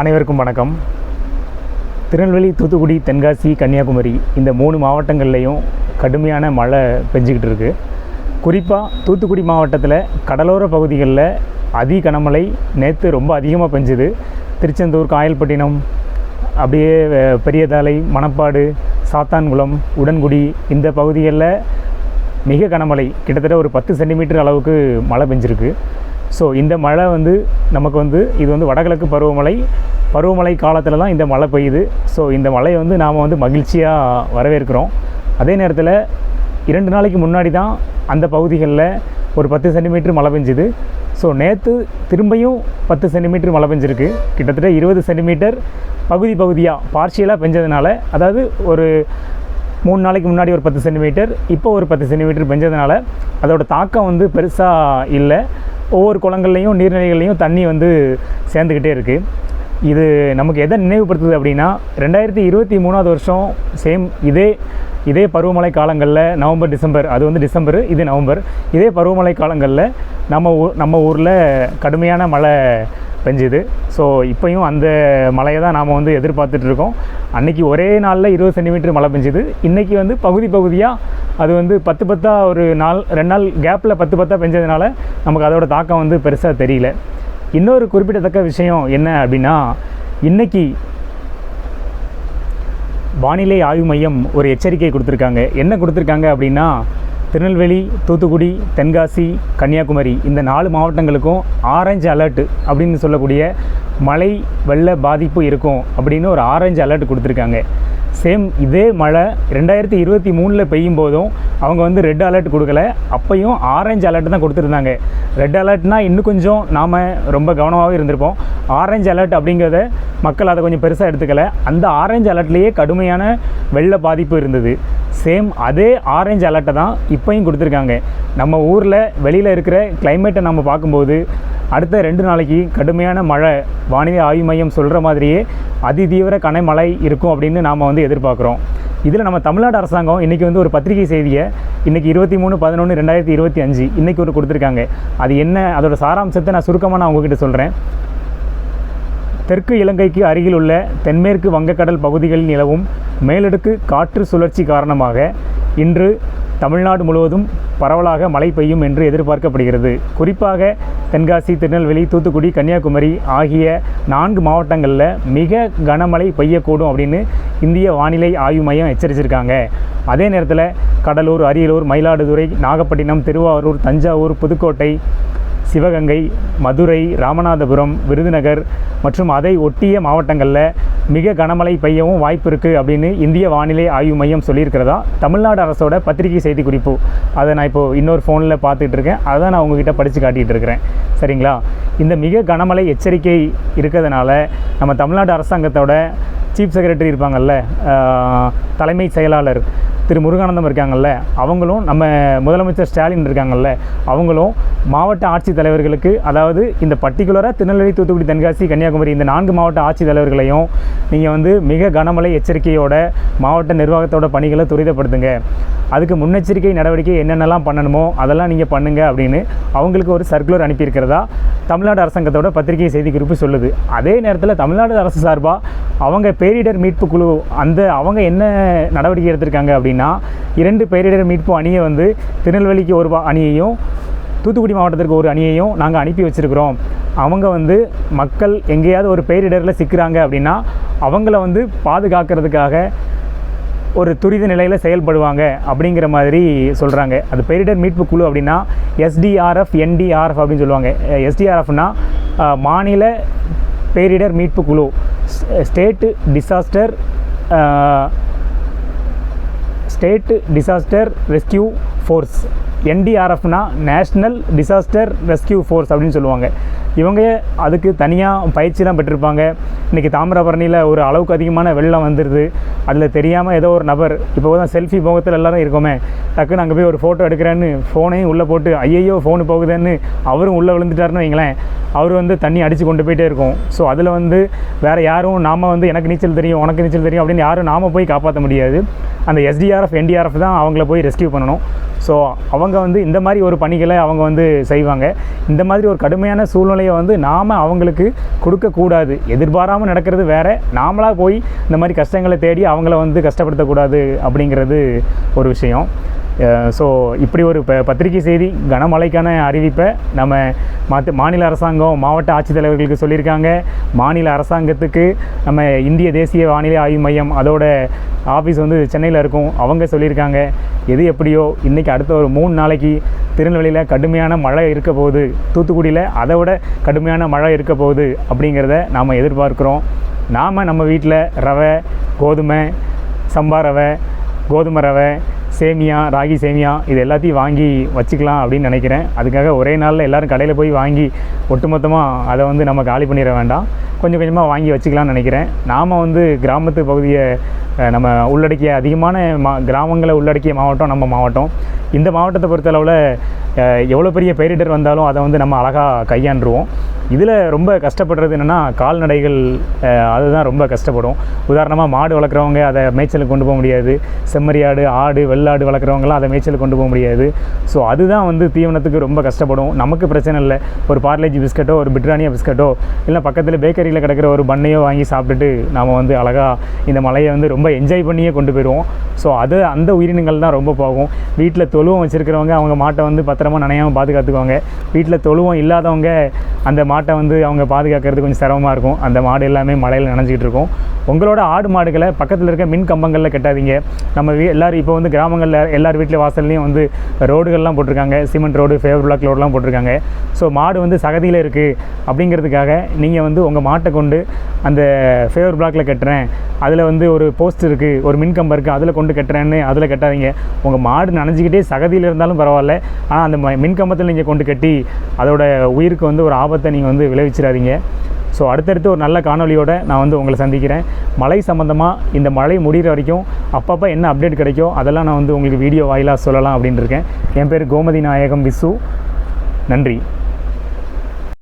அனைவருக்கும் வணக்கம். திருநெல்வேலி தூத்துக்குடி தென்காசி கன்னியாகுமரி இந்த மூணு மாவட்டங்கள்லேயும் கடுமையான மழை பெஞ்சிக்கிட்டு இருக்குது குறிப்பாக தூத்துக்குடி மாவட்டத்தில் கடலோர பகுதிகளில் அதி கனமழை நேற்று ரொம்ப அதிகமாக பெஞ்சுது. திருச்செந்தூர் காயல்பட்டினம் அப்படியே பெரியதாலை மணப்பாடு சாத்தான்குளம் உடன்குடி இந்த பகுதிகளில் மிக கனமழை. கிட்டத்தட்ட ஒரு பத்து சென்டிமீட்டர் அளவுக்கு மழை பெஞ்சிருக்கு. ஸோ இந்த மழை வந்து நமக்கு வந்து இது வந்து வடகிழக்கு பருவமழை. பருவமழை காலத்தில் தான் இந்த மழை பெய்யுது. ஸோ இந்த மழையை வந்து நாம் வந்து மகிழ்ச்சியாக வரவேற்கிறோம். அதே நேரத்தில் இரண்டு நாளைக்கு முன்னாடி தான் அந்த பகுதிகளில் ஒரு பத்து சென்டிமீட்டர் மழை பெஞ்சுது. ஸோ நேற்று திரும்பியும் பத்து சென்டிமீட்டர் மழை பெஞ்சிருக்கு. கிட்டத்தட்ட இருபது சென்டிமீட்டர் பகுதி பகுதியாக பார்ஷியலாக பெஞ்சதுனால அதாவது ஒரு மூணு நாளைக்கு முன்னாடி ஒரு பத்து சென்டிமீட்டர் இப்போ ஒரு பத்து சென்டிமீட்டர் பெஞ்சதுனால அதோட தாக்கம் வந்து பெருசாக இல்லை. ஒவ்வொரு குளங்கள்லையும் நீர்நிலைகள்லையும் தண்ணி வந்து சேர்ந்துக்கிட்டே இருக்குது இது நமக்கு எதை நினைவுபடுத்துது அப்படின்னா ரெண்டாயிரத்தி இருபத்தி மூணாவது வருஷம் சேம் இதே இதே பருவமழை காலங்களில் நவம்பர் டிசம்பர் அது வந்து டிசம்பர் இது நவம்பர். இதே பருவமழை காலங்களில் நம்ம ஊ நம்ம ஊரில் கடுமையான மழை பெஞ்சுது. ஸோ இப்போயும் அந்த மழையை தான் நாம் வந்து எதிர்பார்த்துட்ருக்கோம் அன்றைக்கி அன்னைக்கு ஒரே நாளில் இருபது சென்டிமீட்டர் மழை பெஞ்சுது. இன்றைக்கி வந்து பகுதி பகுதியாக அது வந்து பத்து பத்தாக ஒரு நாள் ரெண்டு நாள் கேப்பில் பத்து பத்தாக பெஞ்சதுனால நமக்கு அதோட தாக்கம் வந்து பெருசாக தெரியல. இன்னொரு குறிப்பிடத்தக்க விஷயம் என்ன அப்படின்னா இன்றைக்கி வானிலை ஆய்வு மையம் ஒரு எச்சரிக்கை கொடுத்துருக்காங்க. என்ன கொடுத்துருக்காங்க அப்படின்னா திருநெல்வேலி தூத்துக்குடி தென்காசி கன்னியாகுமரி இந்த நாலு மாவட்டங்களுக்கும் ஆரஞ்சு அலர்ட் அப்படின்னு சொல்லக்கூடிய மழை வெள்ள பாதிப்பு இருக்கும் அப்படின்னு ஒரு ஆரஞ்சு அலர்ட் கொடுத்துருக்காங்க. சேம் இதே மழை ரெண்டாயிரத்தி இருபத்தி மூணில் பெய்யும் போதும் அவங்க வந்து ரெட் அலர்ட் கொடுக்கல. அப்பையும் ஆரஞ்சு அலர்ட் தான் கொடுத்துருந்தாங்க. ரெட் அலர்ட்னால் இன்னும் கொஞ்சம் நாம் ரொம்ப கவனமாகவே இருந்திருப்போம். ஆரஞ்சு அலர்ட் அப்படிங்கிறத மக்கள் அதை கொஞ்சம் பெருசாக எடுத்துக்கலை. அந்த ஆரஞ்சு அலர்ட்லேயே கடுமையான வெள்ள பாதிப்பு இருந்தது. சேம் அதே ஆரஞ்சு அலர்ட்டை தான் இப்போயும் கொடுத்துருக்காங்க. நம்ம ஊரில் வெளியில் இருக்கிற கிளைமேட்டை நம்ம பார்க்கும்போது அடுத்த ரெண்டு நாளைக்கு கடுமையான மழை வானிலை ஆய்வு மையம் சொல்கிற மாதிரியே அதிதீவிர கனமழை இருக்கும் அப்படின்னு நாம் வந்து எதிர்பார்க்குறோம். இதில் நம்ம தமிழ்நாடு அரசாங்கம் இன்றைக்கி வந்து ஒரு பத்திரிகை செய்தியை இன்றைக்கி இருபத்தி மூணு பதினொன்று ரெண்டாயிரத்தி இருபத்தி அஞ்சு இன்றைக்கி ஒரு கொடுத்துருக்காங்க. அது என்ன? அதோடய சாராம்சத்தை நான் சுருக்கமாக நான் உங்ககிட்ட சொல்கிறேன் தெற்கு இலங்கைக்கு அருகிலுள்ள தென்மேற்கு வங்கக்கடல் பகுதிகளில் நிலவும் மேலடுக்கு காற்று சுழற்சி காரணமாக இன்று தமிழ்நாடு முழுவதும் பரவலாக மழை பெய்யும் என்று எதிர்பார்க்கப்படுகிறது. குறிப்பாக தென்காசி திருநெல்வேலி தூத்துக்குடி கன்னியாகுமரி ஆகிய நான்கு மாவட்டங்களில் மிக கனமழை பெய்யக்கூடும் அப்படின்னு இந்திய வானிலை ஆய்வு மையம் எச்சரிச்சிருக்காங்க. அதே நேரத்தில் கடலூர் அரியலூர் மயிலாடுதுறை நாகப்பட்டினம் திருவாரூர் தஞ்சாவூர் புதுக்கோட்டை சிவகங்கை மதுரை ராமநாதபுரம் விருதுநகர் மற்றும் அதை ஒட்டிய மாவட்டங்களில் மிக கனமழை பெய்யவும் வாய்ப்பு இருக்குது அப்படின்னு இந்திய வானிலை ஆய்வு மையம் சொல்லியிருக்கிறதா? தமிழ்நாடு அரசோட பத்திரிகை செய்தி குறிப்பு. அதை நான் இப்போது இன்னொரு ஃபோனில் பார்த்துட்டு இருக்கேன். அதை நான் உங்ககிட்ட படித்து காட்டிகிட்டு இருக்கிறேன். சரிங்களா? இந்த மிக கனமழை எச்சரிக்கை இருக்கிறதுனால நம்ம தமிழ்நாடு அரசாங்கத்தோட சீஃப் செக்ரட்டரி இருப்பாங்கல்ல தலைமைச் தலைமை செயலாளர் திரு முருகானந்தம் இருக்காங்கல்ல அவங்களும் நம்ம முதலமைச்சர் ஸ்டாலின் இருக்காங்கல்ல அவங்களும் மாவட்ட ஆட்சித்தலைவர்களுக்கு அதாவது இந்த பர்டிகுலராக திருநெல்வேலி தூத்துக்குடி தென்காசி கன்னியாகுமரி இந்த நான்கு மாவட்ட ஆட்சித்தலைவர்களையும் நீங்கள் வந்து மிக கனமழை எச்சரிக்கையோட மாவட்ட நிர்வாகத்தோட பணிகளை துரிதப்படுத்துங்க. அதுக்கு முன்னெச்சரிக்கை நடவடிக்கை என்னென்னலாம் பண்ணணுமோ அதெல்லாம் நீங்கள் பண்ணுங்கள் அப்படின்னு அவங்களுக்கு ஒரு சர்க்குலர் அனுப்பியிருக்கிறதா தமிழ்நாடு அரசாங்கத்தோட பத்திரிகை செய்திக்குறிப்பு சொல்லுது. அதே நேரத்தில் தமிழ்நாடு அரசு சார்பாக அவங்க பேரிடர் மீட்பு குழு அந்த அவங்க என்ன நடவடிக்கை எடுத்திருக்காங்க அப்படின்னு இரண்டு பேரிடர் மீட்பு அணியை வந்து திருநெல்வேலிக்கு ஒரு அணியையும் தூத்துக்குடி மாவட்டத்திற்கு ஒரு அணியையும் நாங்கள் அனுப்பி வச்சுருக்கிறோம். அவங்க வந்து மக்கள் எங்கேயாவது ஒரு பேரிடரில் சிக்கிறாங்க அப்படின்னா அவங்கள வந்து பாதுகாக்கிறதுக்காக ஒரு துரித நிலையில் செயல்படுவாங்க அப்படிங்கிற மாதிரி சொல்கிறாங்க அது பேரிடர் மீட்பு குழு அப்படின்னா எஸ்டிஆர்எஃப் என்டிஆர்எஃப் அப்படின்னு சொல்லுவாங்க. எஸ்டிஆர்எஃப்னா மாநில பேரிடர் மீட்பு குழு. State disaster state disaster rescue force. என்டிஆர்எஃப்னா national disaster rescue force அப்படின்னு சொல்லுவாங்க. இவங்க அதுக்கு தனியாக பயிற்சிலாம் பெற்றிருப்பாங்க. இன்றைக்கி தாமிரபரணியில் ஒரு அளவுக்கு அதிகமான வெள்ளம் வந்துடுது அதில் தெரியாமல் ஏதோ ஒரு நபர் இப்போ தான் செல்ஃபி போகத்தில் எல்லோரும் இருக்கோமே டக்குன்னு அங்கே போய் ஒரு ஃபோட்டோ எடுக்கிறேன்னு ஃபோனையும் உள்ளே போட்டு ஐயையோ ஃபோனு போகுதுன்னு அவரும் உள்ளே விழுந்துட்டாருன்னு வைங்களேன் அவர் வந்து தண்ணி அடித்து கொண்டு போயிட்டே இருக்கும். ஸோ அதில் வந்து வேறு யாரும் நாம் வந்து எனக்கு நீச்சல் தெரியும் உனக்கு நீச்சல் தெரியும் அப்படின்னு யாரும் நாம் போய் காப்பாற்ற முடியாது. அந்த எஸ்டிஆர்எஃப் என்டிஆர்எஃப் தான் அவங்கள போய் ரெஸ்கியூ பண்ணணும். ஸோ அவங்க வந்து இந்த மாதிரி ஒரு பணிகளை அவங்க வந்து செய்வாங்க. இந்த மாதிரி ஒரு கடுமையான சூழ்நிலை மழையை வந்து நாம் அவங்களுக்கு கொடுக்கக்கூடாது எதிர்பாராமல் நடக்கிறது வேற. நாமளாக போய் இந்த மாதிரி கஷ்டங்களை தேடி அவங்கள வந்து கஷ்டப்படுத்தக்கூடாது அப்படிங்கிறது ஒரு விஷயம். ஸோ இப்படி ஒரு ப பத்திரிகை செய்தி கனமழைக்கான அறிவிப்பை நம்ம மற்ற மாநில அரசாங்கம் மாவட்ட ஆட்சித்தலைவர்களுக்கு சொல்லியிருக்காங்க. மாநில அரசாங்கத்துக்கு நம்ம இந்திய தேசிய வானிலை ஆய்வு மையம் அதோட ஆஃபீஸ் வந்து சென்னையில் இருக்கும். அவங்க சொல்லியிருக்காங்க. எது எப்படியோ இன்றைக்கி அடுத்த ஒரு மூணு நாளைக்கு திருநெல்வேலியில் கடுமையான மழை இருக்க போகுது. தூத்துக்குடியில் அதை விட கடுமையான மழை இருக்க போகுது அப்படிங்கிறத நாம் எதிர்பார்க்குறோம். நாம் நம்ம வீட்டில் ரவை கோதுமை சம்பா ரவை கோதுமை ரவை சேமியா ராகி சேமியா இது எல்லாத்தையும் வாங்கி வச்சுக்கலாம் அப்படின்னு நினைக்கிறேன். அதுக்காக ஒரே நாளில் எல்லோரும் கடையில் போய் வாங்கி ஒட்டுமொத்தமாக அதை வந்து நம்ம காலி பண்ணிட வேண்டாம். கொஞ்சம் கொஞ்சமாக வாங்கி வச்சுக்கலாம்னு நினைக்கிறேன். நாம் வந்து கிராமத்து பகுதியை நம்ம உள்ளடக்கிய அதிகமான மா கிராமங்களை உள்ளடக்கிய மாவட்டம் நம்ம மாவட்டம். இந்த மாவட்டத்தை பொறுத்தளவில் எவ்வளோ பெரிய பேரிடர் வந்தாலும் அதை வந்து நம்ம அழகாக கையாண்டுருவோம். இதில் ரொம்ப கஷ்டப்படுறது என்னென்னா கால்நடைகள் அதுதான் ரொம்ப கஷ்டப்படும். உதாரணமாக மாடு வளர்க்குறவங்க அதை மேய்ச்சலுக்கு கொண்டு போக முடியாது. செம்மறியாடு ஆடு வெள்ளாடு வளர்க்குறவங்களாம் அதை மேய்ச்சலுக்கு கொண்டு போக முடியாது. ஸோ அதுதான் வந்து தீவனத்துக்கு ரொம்ப கஷ்டப்படும். நமக்கு பிரச்சனை இல்லை. ஒரு பார்லேஜி பிஸ்கட்டோ ஒரு பிட்ரானியா பிஸ்கட்டோ இல்லை பக்கத்தில் பேக்கரியில் கிடக்கிற ஒரு பண்ணையோ வாங்கி சாப்பிட்டுட்டு நாம் வந்து அழகாக இந்த மலையை வந்து ரொம்ப என்ஜாய் பண்ணியே கொண்டு போயிடுவோம். ஸோ அது அந்த உயிரினங்கள் தான் ரொம்ப போகும் வீட்டில் தொழுவம் வச்சுருக்கிறவங்க அவங்க மாட்டை வந்து பத்திரமா நனையாமல் பாதுகாத்துக்குவாங்க. வீட்டில் தொழுவம் இல்லாதவங்க அந்த மாட்டை வந்து அவங்க பாதுகாக்கிறது கொஞ்சம் சிரமமாக இருக்கும். அந்த மாடு எல்லாமே மழையில் நினைஞ்சிக்கிட்டு இருக்கும் உங்களோட ஆடு மாடுகளை பக்கத்தில் இருக்க மின் கம்பங்களில் கட்டாதீங்க. நம்ம வீ எல்லோரும் இப்போ வந்து கிராமங்களில் எல்லார் வீட்டில் வாசல்லையும் வந்து ரோடுகள்லாம் போட்டிருக்காங்க. சிமெண்ட் ரோடு ஃபேவர் பிளாக் ரோடெலாம் போட்டிருக்காங்க. ஸோ மாடு வந்து சகதியில் இருக்குது அப்படிங்கிறதுக்காக நீங்கள் வந்து உங்கள் மாட்டை கொண்டு அந்த ஃபேவர் பிளாக்கில் கட்டுறேன். அதில் வந்து ஒரு போஸ்ட் இருக்குது ஒரு மின் கம்பம் இருக்குது அதில் கொண்டு கட்டுறேன்னு அதில் கட்டாதீங்க. உங்கள் மாடு நனைஞ்சிக்கிட்டே சகதியில் இருந்தாலும் பரவாயில்ல. ஆனால் அந்த ம- மின் கம்பத்தில் நீங்கள் கொண்டு கட்டி அதோட உயிருக்கு வந்து ஒரு ஆபத்தை நீங்கள் வந்து விளைவிச்சிடாதீங்க. ஸோ அடுத்தடுத்து ஒரு நல்ல காணொலியோடு நான் வந்து உங்களை சந்திக்கிறேன். மழை சம்மந்தமாக இந்த மழை முடிகிற வரைக்கும் அப்பப்போ என்ன அப்டேட் கிடைக்கோ அதெல்லாம் நான் வந்து உங்களுக்கு வீடியோ வாயிலாக சொல்லலாம் அப்படின்னு இருக்கேன். என் பேர் கோமதி நாயகம் விசு. நன்றி.